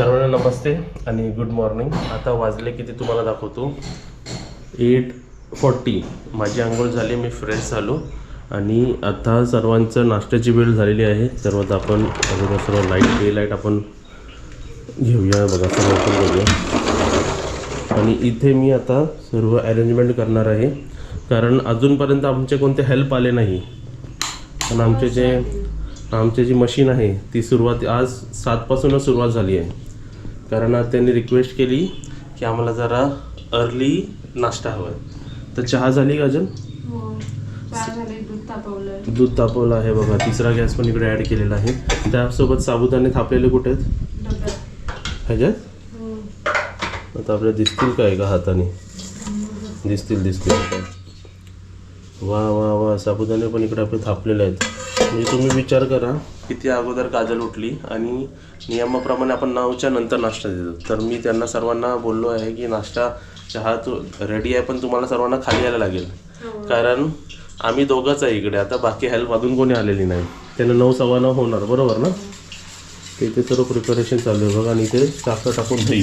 सर्वांना नमस्ते आणि good morning आता वाजले किती तुम्हाला दाखवतो. एट फॉर्टी माझी आंघोळ झाली मी फ्रेश झालो. आणि आता सर्वांचं नाश्त्याची वेळ झालेली आहे. सर्वात आपण अगोदर सर्व लाइट डे लाइट आपण घेऊया. बघा सर्व आपण बघूया. आणि इथे मी आता सर्व अरेंजमेंट करणार आहे. कारण अजूनपर्यंत आमचे कोणते हेल्प आले नाही. पण आमचे जे आमचे जी मशीन आहे ती सुरुवात आज सातपासूनच सुरुवात झाली आहे. कारण आज त्यांनी रिक्वेस्ट केली की आम्हाला जरा अर्ली नाश्ता हवा आहे. तर चहा झाली का अजून? हो दूध तापवलं आहे बघा. तिसरा गॅस पण इकडे ॲड केलेला आहे. त्यासोबत साबुदाणे थापलेले कुठे आहेत? ह्याच्यात हो. आता आपल्याला दिसतील काय का हाताने? दिसतील दिसतील. वा वा वा. साबुदाणे पण इकडे आपले थापलेले आहेत. म्हणजे तुम्ही विचार करा. किती अगोदर काजल उठली आणि नियमाप्रमाणे आपण नऊच्या नंतर नाश्ता देतो. तर मी त्यांना सर्वांना बोललो आहे की नाश्ता चहा तो रेडी आहे पण तुम्हाला सर्वांना खाली यायला लागेल. कारण आम्ही दोघंच आहे इकडे आता बाकी हेल्प अजून कोणी आलेली नाही. त्यांना नऊ सव्वा नऊ होणार बरोबर ना? ते इथे सर्व प्रिपरेशन चालू आहे बघा आणि इथे साखर टाकून दही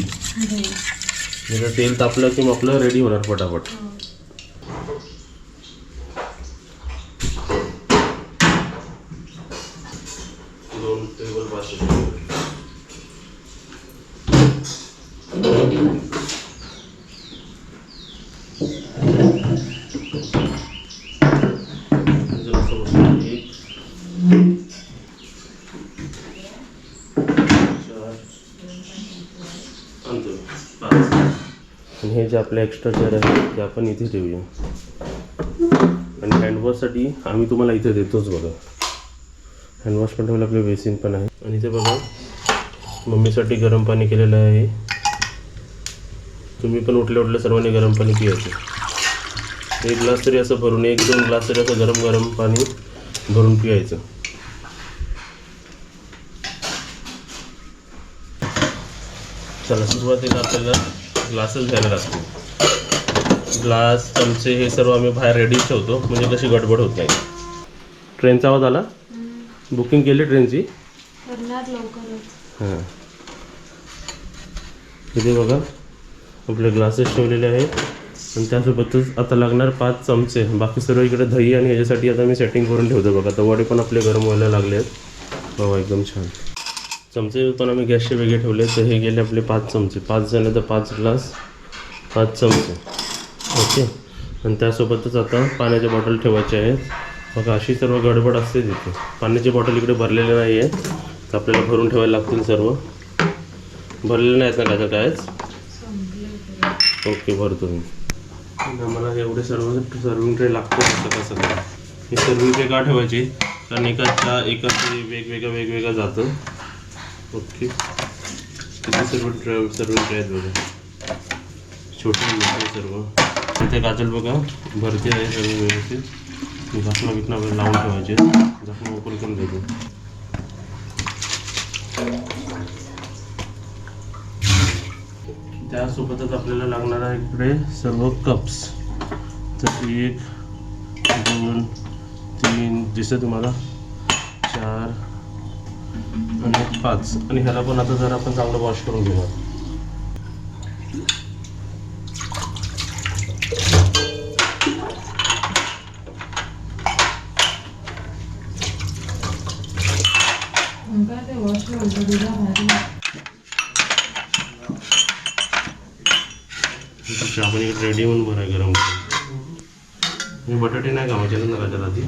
म्हणजे तेल तापलं की मग आपलं रेडी होणार फटाफट दोन टेबल पाच एक चार आणतो पाच आणि हे जे एक्स्ट्रा चेअर आहे ते आपण इथे ठेवूया. आणि हँडवॉशसाठी आम्ही तुम्हाला इथे देतोच बघा. हँडवॉश पण ठेवलं आपले बेसिन पण आहे. आणि इथे बघा मम्मीसाठी गरम पाणी केलेलं आहे. तुम्ही पण उठल्या उठल्या सर्वांनी गरम पाणी पियायचं एक ग्लास तरी असं भरून एक दोन ग्लास तरी असं गरम गरम पाणी भरून पियायचं चला सुरुवातीला आपल्याला? ग्लासच घ्यायला लागतो. ग्लास चमचे हे सर्व आम्ही बाहेर रेडी ठेवतो. म्हणजे कशी गडबड होत नाही. ट्रेनचा आवाज आला? बुकिंग केली ट्रेनची? हां. इथे बघा आपले ग्लासेस ठेवलेले आहेत. आणि त्यासोबतच आता लागणार पाच चमचे. बाकी सर्व इकडे दही आणि ह्याच्यासाठी आता मी सेटिंग करून ठेवतो बघा. आता वडे पण आपले गरम व्हायला लागले आहेत. बाबा एकदम छान. चमचे पण आम्ही गॅसचे वेगळे ठेवले तर हे गेले आपले पाच चमचे. पाच जण तर पाच ग्लास पाच चमचे. ओके? आणि त्यासोबतच आता पाण्याच्या बॉटल ठेवायचे आहेत मग अशी सर्व गडबड असते तिथे. पाण्याची बॉटल इकडे भरलेले नाही आहेत तर आपल्याला भरून ठेवायला लागतील सर्व. भरलेले नाहीत ना काय कायच? ओके भरतो मी. आम्हाला एवढे सर्व सर्विंग ट्रे लागतो सकाळ सकाळ ही सर्विंग ट्रे का ठेवायची? कारण एकाच्या एकाच वेगवेगळं वेगवेगळं जातं. ओके. किती सर्व ट्रे सर्व ट्रे आहेत बघा. छोटे मोठे सर्व. इथे काजल बघा भरती आहे सर्व व्यवस्थित. झाकणं बिकणं लावून ठेवायचे. झाकणं ओपन करून देतो. त्यासोबतच आपल्याला लागणार आहे इकडे सर्व कप्स तर एक दोन तीन दिसतं तुम्हाला. चार पाच आणि ह्याला पण आता जरा आपण चांगलं वॉश करून घेऊया. काय ते वॉश होतं दुधा भारी चहा पण इकडे रेडी होऊन बरं गरम करून बटाटे नाही कामाचे ना राजाला आधी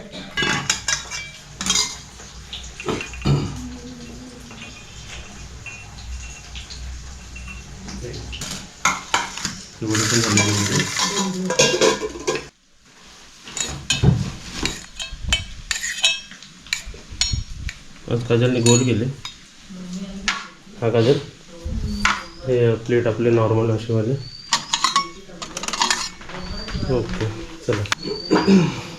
ना पण आज काजलने गोल केले. हा काजल? हे प्लेट आपले नॉर्मल असेवाले ओके चला.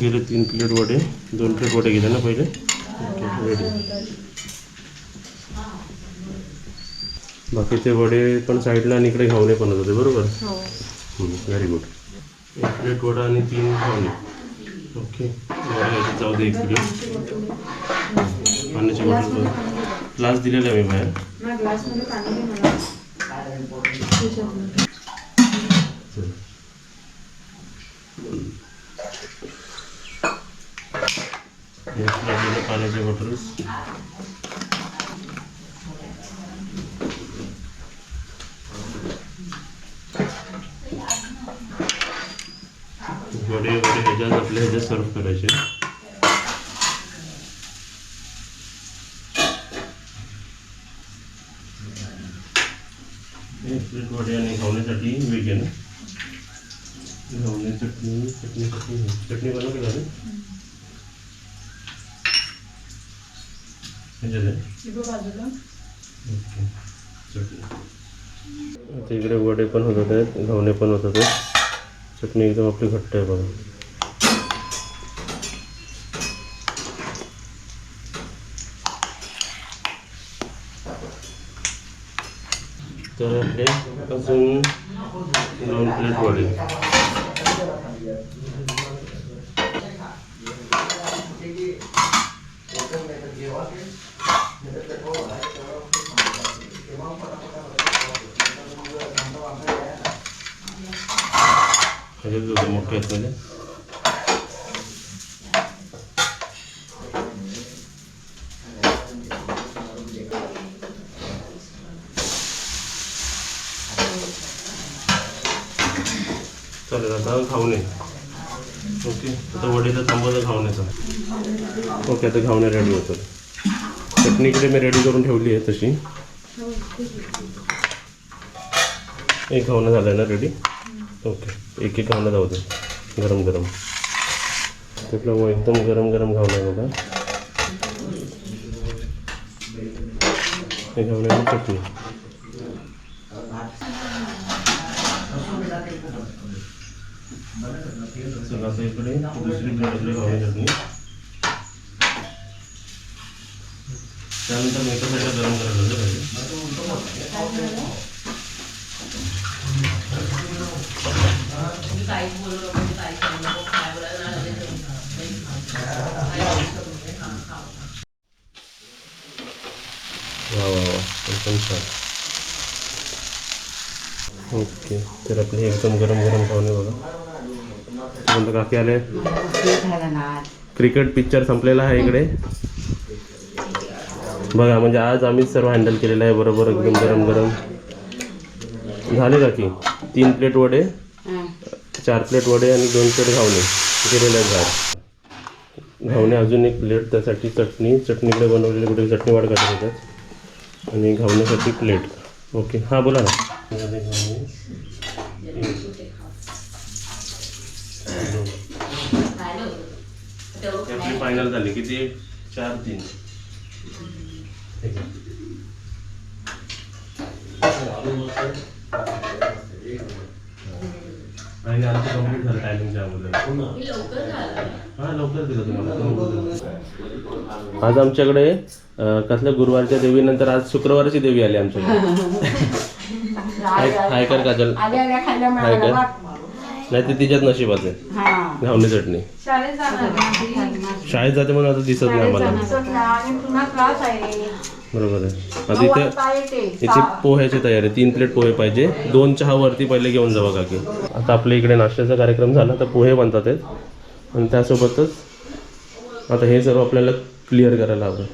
गेले तीन प्लेट वडे. दोन प्लेट वडे गेले ना पहिले? ओके रेडी बाकीचे वडे पण साईडला आणि इकडे घावणे पण होते बरोबर? व्हेरी गुड एक प्लेट वडा आणि तीन घावणे ओके जाऊ दे एक प्लेट पाण्याची बॉटल ग्लास दिलेला आहे मी बाहेर ना ग्लासमध्ये पाणी दे मला त्याच्यातलं. एक पाण्याचे बॉटल्स वडे वडे ह्याच्यात आपल्या ह्याच्यात सर्व करायचे एक प्लेट वडे आणि खावण्यासाठी वेगळे ना चटणी चटणी चटणीसाठी चटणी बनवली झाली इकडे वडे पण होत घावणे पण होत आहेत चटणी एकदम आपली घट्ट आहे बघा तर आपले अजून दोन प्लेट वडे ह्याच्यात होते मोठे मध्ये चालेल आता घावणे ओके आता वडीचा थांबवता घावण्याचा ओके आता घावणे रेडी होतात चटणी इकडे मी रेडी करून ठेवली आहे तशी. एक घावणं झालं ना रेडी ओके एक एक घावणं जाऊ दे. गरम गरम त्यातलं मग एकदम गरम गरम घावणं बघा. हे घावण्याची चटणी सगळं इकडे दुसरी चटणी त्यानंतर मी एका साईडला गरम करायला पाहिजे वा वा वा. एकदम छान. ओके. तर आपले एकदम गरम गरम खावणे बघा. कोणतं काकी आले? क्रिकेट पिक्चर संपलेला आहे इकडे. बघा म्हणजे आज आम्हीच सर्व हँडल केलेलं आहे बरोबर एकदम गरम गरम. झाले काकी? तीन प्लेट वडे. चार प्लेट वडे आणि दोन प्लेट घावणे आहेत बाहेर घावणे अजून एक प्लेट त्यासाठी चटणी चटणीकडे बनवलेली कुठे चटणी वाढ काढत त्याच्यात. आणि घावण्यासाठी प्लेट. ओके हां बोला ना. आपली फायनल झाली. किती? चार तीन. ठीक आहे. आणि आमचं कंप्लीट झालं टायमिंगच्या अगोदर. हां लवकर दिलं तुम्हाला. आज आमच्याकडे कसल्या गुरुवारच्या देवीनंतर आज शुक्रवारची देवी आली आमच्याकडे. हाय हाय कर काजल. आल्या नाही ते तिच्यात नशिबात आहे. हा. घावणी चटणी. शाळेत जाणार ना ती? शाळेत जाते म्हणून आता दिसत नाही आम्हाला. दिसत नाही. आणि पुन्हा क्लास आहे. बरोबर आहे. आता नऊ इथे वाजता येते. याची पोह्याची तयारी आहे. तीन प्लेट पोहे पाहिजे. दोन चहा वरती पहिले घेऊन जावा काकी. आता आपल्या इकडे नाश्त्याचा कार्यक्रम झाला तर पोहे बनतात आहेत आणि त्यासोबतच आता हे सर्व आपल्याला क्लिअर करायला हवं.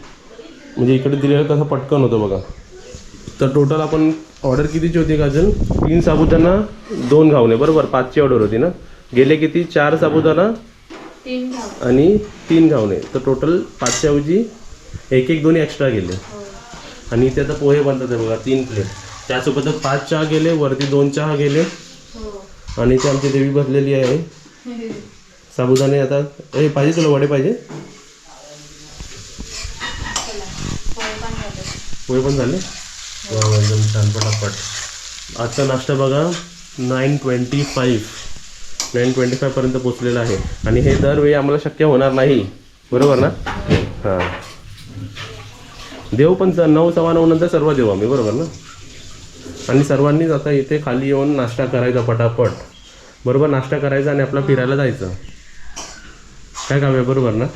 म्हणजे इकडे दिलेलं कसं पटकन होतं बघा. तर टोटल आपण ऑर्डर कितीची होती काजल? तीन साबुदाणा दोन घावणे बरोबर? पाचची ऑर्डर होती ना? गेले किती? चार साबुदाणा. आणि तीन घावणे. तर टोटल पाचच्या ऐवजी एक एक दोन्ही एक्स्ट्रा गेले. आणि इथे आता पोहे बनतात आहे बघा तीन प्लेट त्यासोबतच पाच चहा गेले वरती दोन चहा गेले. आणि इथे आमची देवी बसलेली आहे. साबुदाणे आता ए पाहिजे तुला वडे पाहिजे? पोहे पण झाले? वा एकदम छान पटापट. आजचा नाश्ता बघा nine twenty five nine twenty फायपर्यंत पोचलेलं आहे. आणि हे दरवेळी आम्हाला शक्य होणार नाही. बरोबर ना? हां. देऊ पण नऊ सव्वा नऊ नंतर सर्व देऊ आम्ही बरोबर ना? आणि सर्वांनीच आता इथे खाली येऊन नाश्ता करायचा पटापट. बरोबर नाश्ता करायचा आणि आपला फिरायला जायचं. काय काम आहे? बरोबर ना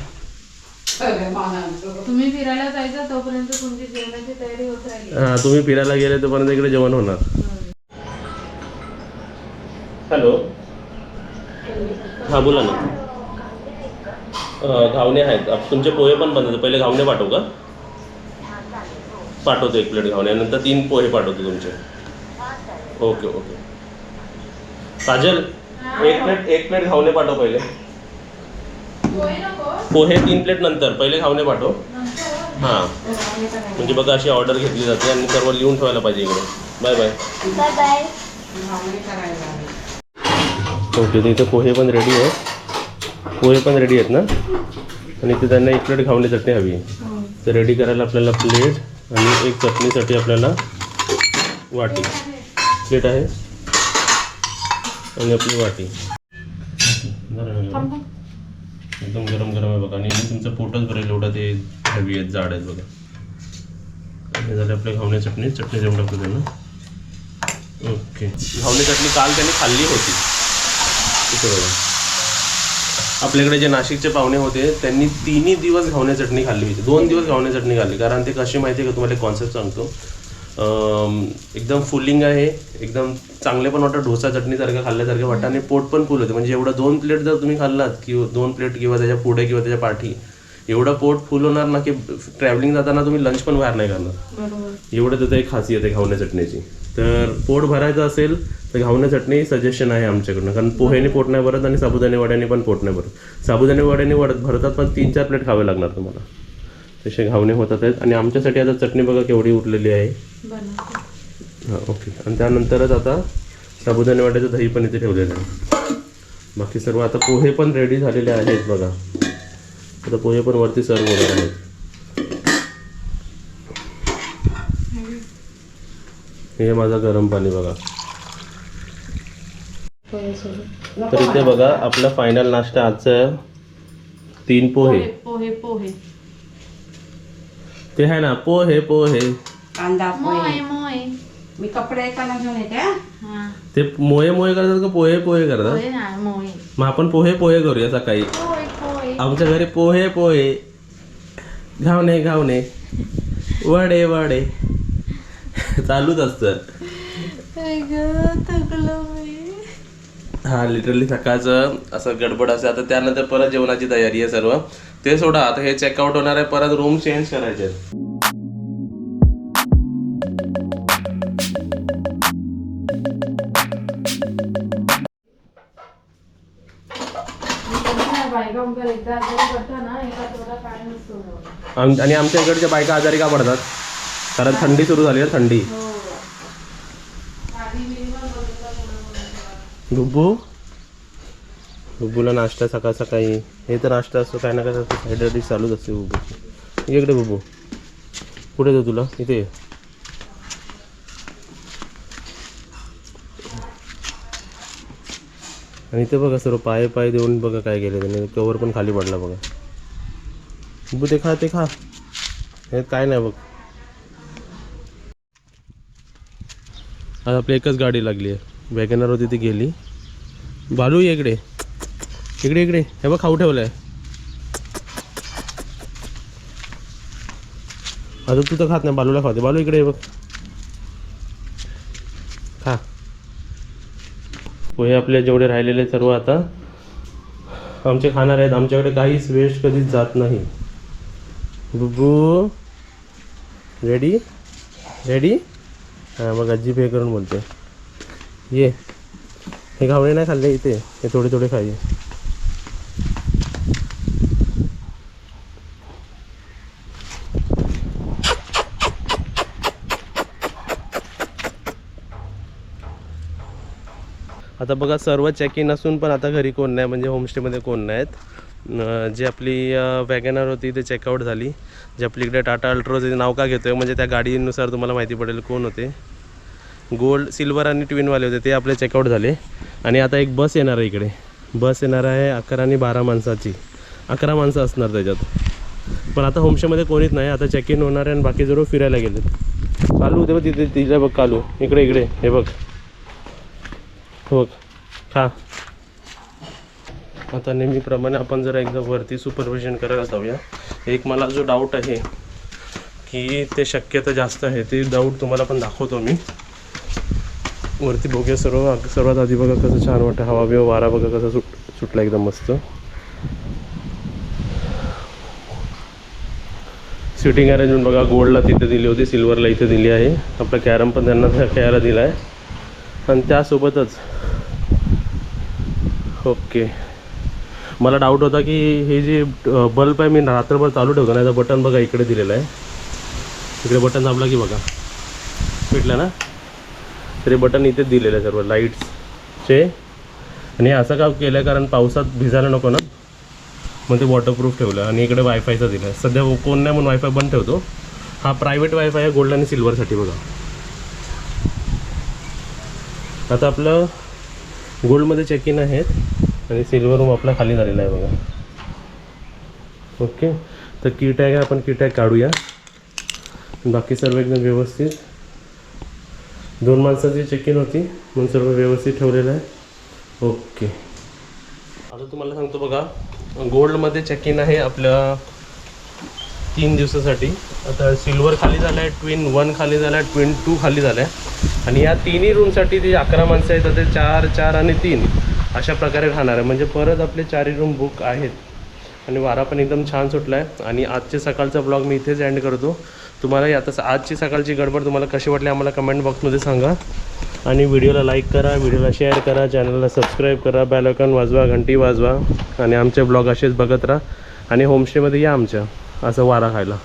तुम्ही फिरायला जायचं तोपर्यंत तुमची जेवणाची तयारी होत राहिली हा, तुम्ही फिरायला गेले तोपर्यंत इकडे जेवण होणार. हॅलो. हा बोला ना. घावणे आहेत. तुमचे पोहे पण बनवते. पहिले घावणे पाठवू का? पाठवतो एक प्लेट घावणे. नंतर तीन पोहे पाठवतो तुमचे. Okay okay. काजल एक प्लेट एक प्लेट घावणे पाठव पहिले. पोहे तीन प्लेट नंतर. पहिले घावणे पाठव. हां. म्हणजे बघा अशी ऑर्डर घेतली जाते आणि सर्व लिहून ठेवायला पाहिजे इकडे. बाय बाय ओके तर इथे पोहे पण रेडी आहेत. पोहे पण रेडी आहेत ना? आणि इथे त्यांना एक प्लेट घावणे चटणी हवी. आहे तर रेडी करायला आपल्याला प्लेट आणि एक चटणीसाठी आपल्याला वाटी. प्लेट आहे. आणि आपली वाटी. एकदम गरम गरम आहे बघा. आणि तुमचं पोटच भरेल एवढं ते हवी आहेत जाड आहेत बघा. हे झाले आपले घावणे चटणी. चटणी जेवढं टाकू त्यांना. ओके. घावणे चटणी काल त्यांनी खाल्ली होती. इथे बघा. आपल्याकडे जे नाशिकचे पाहुणे होते त्यांनी तिन्ही दिवस घावणे चटणी खाल्ली होती. दोन दिवस घावणे चटणी खाल्ली. कारण ते कशी माहिती आहे का? तुम्हाला कॉन्सेप्ट सांगतो. एकदम फुलिंग आहे एकदम चांगले पण वाटतं डोसा चटणीसारखं खाल्ल्यासारखं वाटतं आणि पोट पण फुल होते. म्हणजे एवढं दोन प्लेट जर तुम्ही खाल्लात किंवा दोन प्लेट किंवा त्याच्या पुढे किंवा त्याच्या पाठी एवढं पोट फुल होणार ना की ट्रॅव्हलिंग जाताना तुम्ही लंच पण बाहेर नाही करणार एवढं त्याचं एक खासियत आहे घावण्या चटणीची. तर पोट भरायचं असेल तर घावण्या चटणी सजेशन आहे आमच्याकडनं. कारण पोहेने पोट नाही भरत आणि साबुदाणे वड्याने पण पोट नाही भरत. साबुदाणे वड्याने भरतात पण तीन चार प्लेट खावे लागणार तुम्हाला. तसे घावणे होतात आहेत. आणि आमच्यासाठी आता चटणी बघा केवढी उरलेली आहे. हां ओके. आणि त्यानंतरच आता साबुदाणे वाट्याचं दही पण इथे ठेवलेलं आहे. बाकी सर्व आता पोहे पण रेडी झालेले आहेत बघा. आता पोहे पण वरती सर्व होणार आहेत. हे माझं गरम पाणी बघा. तर इथे बघा आपला फायनल नाश्ता आजचा तीन पोहे पोहे पोहे. ते आहे ना पोहे पोहे. कांदा पोहे. मोय मी कपडे एकाला घेऊन येते हा. हा. ते मोये मोये करतात का पोहे पोहे करतात? पोहे ना मोय. मग आपण पोहे पोहे करूया सकाळी. पोहे पोहे. आमच्या घरी पोहे पोहे. घावणे घावणे. वडे वडे. चालूच असतं. थकलो मी. हा लिटरली सकाळचं असं गडबड असते. आता त्यानंतर परत जेवणाची तयारी आहे सर्व. ते सोडा आता हे चेकआउट होणार आहे परत रूम चेंज करायचे आहेत. आणि आमच्या इकडच्या बायका आजारी का पडतात? कारण थंडी सुरू झाली आहे थंडी. हो. थोडं गुब्बू? बुबूला नाश्ता सकाळ सकाळी. हे तर नाश्ता असतो काय ना काय असतो साईड डिश चालूच असते गुब्बू इकडे बुबू. कुठे जाऊ तुला? इथे ये. आणि इथे बघा सर्व पाय पाय देऊन बघा काय केलं त्याने. कवर पण खाली पडला बघा. बुबू ते खा ते खा. हे काय नाही बघ. आज आपली एकच गाडी लागली आहे. वॅगनर होती ती गेली बालू इकडे. इकडे इकडे. हे बघ खाऊ ठेवलं आहे अजून तू तर खात नाही बालूला खाते बालू इकडे बघ. खा. पोहे आपले जेवढे राहिलेले सर्व आता आमचे खाणार आहेत. आमच्याकडे काहीच वेस्ट कधीच जात नाही. बुबू रेडी रेडी हां मग आजी पे करून बोलते. ये. हे घावणे नाही खाल्ले इथे. हे थोडे थोडे खाई. आता बघा सर्व चेक इन असून पण आता घरी कोण नाही म्हणजे होमस्टेमध्ये कोण नाहीत. जी आपली वॅगनर होती ते चेकआउट झाली. जे आपली इकडे टाटा अल्ट्रोचे नाव का घेतोय म्हणजे त्या गाडीनुसार तुम्हाला माहिती पडेल कोण होते. गोल्ड सिल्वर आणि ट्विनवाले होते ते आपले चेकआउट झाले. आणि आता एक बस येणार आहे इकडे. बस येणार आहे अकरा आणि बारा माणसाची. अकरा माणसं असणार त्याच्यात. पण आता होमस्टेमध्ये कोणीच नाही आता चेक इन होणार आहे आणि बाकी जरूर फिरायला गेले कालू ते बघ तिथे तिथे बघ कालू इकडे इकडे हे बघ. बघ खा. आता नेहमीप्रमाणे आपण जरा एकदा वरती सुपरविजन करायला जाऊया. एक मला जो डाऊट आहे की ते शक्यता जास्त आहे ते डाऊट तुम्हाला पण दाखवतो मी. वरती बघूया सर्व सर्वात आधी बघा कसं छान वाटतं हवा बिवा वारा बघा कसा सुट सुटला एकदम मस्त. सिटिंग अरेंजमेंट बघा गोल्डला तिथे दिली होती सिल्वरला इथे दिली आहे. आपला कॅरम पण त्यांना खेळायला दिला आहे आणि त्यासोबतच ओके. मला डाऊट होता की हे जे बल्ब आहे मी रात्रभर चालू ठेवतो नाही तर बटन बघा इकडे दिलेलं आहे. इकडे बटन दाबला की बघा. भेटलं ना? तरी बटन इथेच दिलेलं आहे सर्व लाईट्सचे आणि असं का केलं आहे कारण पावसात भिजायला नको ना? मग ते वॉटरप्रूफ ठेवलं आणि इकडे वायफायचं दिलं आहे सध्या कोण नाही म्हणून वायफाय बंद ठेवतो. हा प्रायव्हेट वायफाय आहे गोल्ड आणि सिल्वरसाठी बघा. आता आपलं गोल्डमध्ये चेक इन आहेत आणि सिल्वर रूम आपला खाली झालेला आहे बघा. ओके तर की टॅग आहे आपण की टॅग काढूया. बाकी सर्व एकदम व्यवस्थित. दोन माणसाची चेक इन होती म्हणून सर्व व्यवस्थित ठेवलेलं आहे. ओके आता तुम्हाला सांगतो बघा गोल्डमध्ये चेक इन आहे आपल्या तीन दिवसासाठी. आता सिल्वर खाली झालं आहे ट्विन वन खाली झालं आहे ट्विन टू खाली झालं आहे आणि या तिन्ही रूमसाठी ते अकरा माणसं आहेत तर ते चार चार आणि तीन अशा प्रकारे राहणार आहे. म्हणजे परत आपले चारही रूम बुक आहेत. आणि वारा पण एकदम छान सुटला आहे आणि आजच्या सकाळचा ब्लॉग मी इथेच एंड करतो. तुम्हाला आता आजची सकाळची गडबड तुम्हाला कशी वाटली आम्हाला कमेंट बॉक्समध्ये सांगा. आणि व्हिडिओला लाईक करा व्हिडिओला शेअर करा चॅनलला सबस्क्राईब करा बॅलॉकॉन वाजवा घंटी वाजवा. आणि आमचे ब्लॉग असेच बघत राहा. आणि होमस्टेमध्ये या आमच्या. असं वारा खायला.